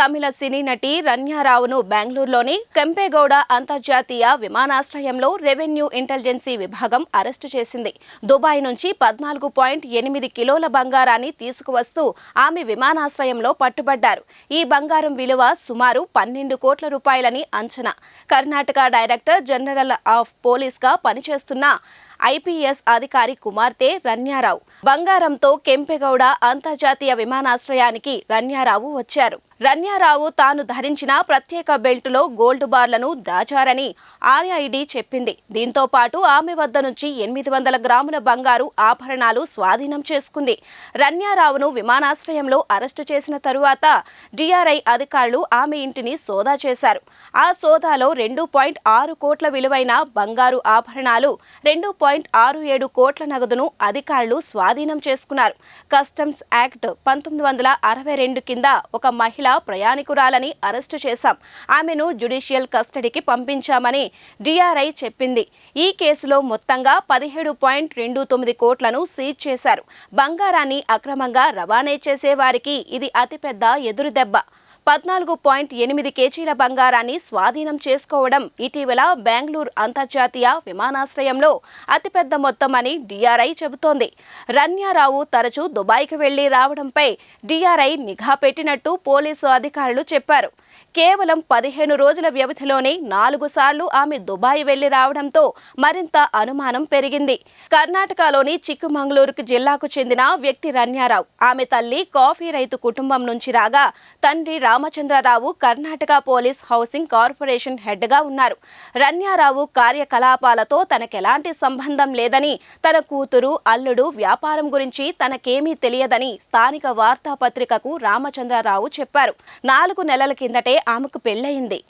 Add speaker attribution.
Speaker 1: తమిళ సినీ నటి రన్యారావును బెంగళూరులోని కెంపేగౌడ అంతర్జాతీయ విమానాశ్రయంలో రెవెన్యూ ఇంటెలిజెన్సీ విభాగం అరెస్టు చేసింది. దుబాయ్ నుంచి పద్నాలుగు పాయింట్ ఎనిమిది కిలోల బంగారాన్ని తీసుకువస్తూ ఆమె విమానాశ్రయంలో పట్టుబడ్డారు. ఈ బంగారం విలువ సుమారు పన్నెండు కోట్ల రూపాయలని అంచనా. కర్ణాటక డైరెక్టర్ జనరల్ ఆఫ్ పోలీస్గా పనిచేస్తున్న ఐపీఎస్ అధికారి కుమార్తె రన్యారావు. బంగారంతో కెంపెగౌడ అంతర్జాతీయ విమానాశ్రయానికి రన్యారావు వచ్చారు. రన్యారావు తాను ధరించిన ప్రత్యేక బెల్టులో గోల్డ్ బార్లను దాచారని ఆర్ఐడి చెప్పింది. దీంతో పాటు ఆమె వద్ద నుంచి ఎనిమిది వందల గ్రాముల బంగారు ఆభరణాలు స్వాధీనం చేసుకుంది. రన్యారావును విమానాశ్రయంలో అరెస్టు చేసిన తరువాత డిఆర్ఐ అధికారులు ఆమె ఇంటిని సోదా చేశారు. ఆ సోదాలో రెండు పాయింట్ ఆరు కోట్ల విలువైన బంగారు ఆభరణాలు రెండు పాయింట్ ఆరు ఏడు కోట్ల నగదును అధికారులు స్వాధీనం చేసుకున్నారు. కస్టమ్స్ యాక్ట్ పంతొమ్మిది వందల అరవై రెండు కింద ఒక మహిళ ప్రయాణికురాలని అరెస్టు చేశాం. ఆమెను జ్యుడిషియల్ కస్టడీకి పంపించామని డిఆర్ఐ చెప్పింది. ఈ కేసులో మొత్తంగా పదిహేడు పాయింట్ రెండు తొమ్మిది కోట్లను సీజ్ చేశారు. బంగారాన్ని అక్రమంగా రవాణా చేసే వారికి ఇది అతిపెద్ద ఎదురుదెబ్బ. పద్నాలుగు పాయింట్ ఎనిమిది కేజీల బంగారాన్ని స్వాధీనం చేసుకోవడం ఇటీవల బెంగళూరు అంతర్జాతీయ విమానాశ్రయంలో అతిపెద్ద మొత్తం అని డిఆర్ఐ చెబుతోంది. రన్యారావు తరచూ దుబాయ్కి వెళ్ళి రావడంపై డిఆర్ఐ నిఘా పెట్టినట్టు పోలీసు అధికారులు చెప్పారు. కేవలం పదిహేను రోజుల వ్యవధిలోనే నాలుగు సార్లు ఆమె దుబాయ్ వెళ్ళి రావడంతో మరింత అనుమానం పెరిగింది. కర్ణాటకలోని చిక్కుమంగళూరుకు జిల్లాకు చెందిన వ్యక్తి రన్యారావు. ఆమె తల్లి కాఫీ రైతు కుటుంబం నుంచి రాగా తండ్రి Ramachandra Rao Karnataka police housing corporation హెడ్గా ఉన్నారు. రన్యారావు కార్యకలాపాలతో తనకెలాంటి సంబంధం లేదని తన కూతురు అల్లుడు వ్యాపారం గురించి తనకేమీ తెలియదని స్థానిక వార్తాపత్రికకు రామచంద్రరావు చెప్పారు. నాలుగు నెలల కిందటే ఆమెకు పెళ్ళయింది.